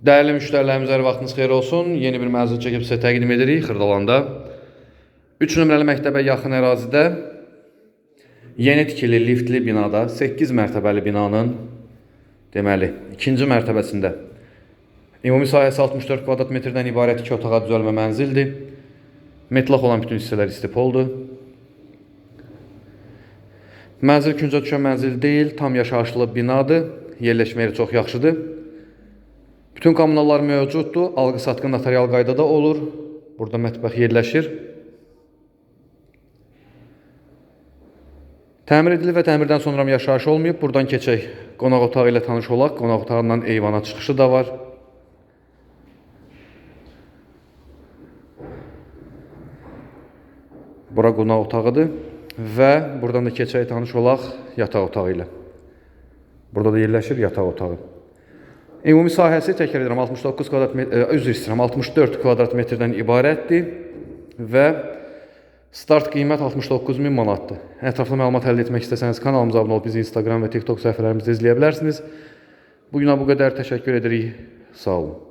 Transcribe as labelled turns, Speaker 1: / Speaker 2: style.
Speaker 1: Dəyərli müştərilərimiz, hər vaxtınız xeyir olsun. Yeni bir məhsul çəkib sizə təqdim edirik Xırdalanda. 3 nömrəli məktəbə yaxın ərazidə yeni tikili liftli binada 8 mərtəbəli binanın deməli, ikinci mərtəbəsində ümumi sahəsi 64 kvadrat metrdən ibarət 2 otağa düzəlmə mənzildir. Metlaq olan bütün hissələr istipoldur. Mənzil küncə düşən mənzil deyil, tam yaşayışlı binadır. Yerləşmə yeri çox yaxşıdır. Bütün kommunallar mövcuddur. Alqı-satqı notarial qaydada olur. Burada mətbəx yerləşir. Təmir edilib və təmirdən sonra yaşayış olmayıb. Buradan keçək. Qonaq otağı ilə tanış olaq. Qonaq otağından eyvana çıxışı da var. Bura qonaq otağıdır və buradan da keçək tanış olaq yataq otağı ilə. Burada da yerləşir yataq otağı. Ümumi sahəsi təkrar edirəm 69 kvadrat metr, üzr istəyirəm 64 kvadrat metrdən ibarətdir və start qiymət 69000 manatdır. Ətraflı məlumat əldə etmək istəsəniz kanalımıza abunə olub bizi Instagram və TikTok səhifələrimizdə izləyə bilərsiniz. Bu günə bu qədər təşəkkür edirik. Sağ olun.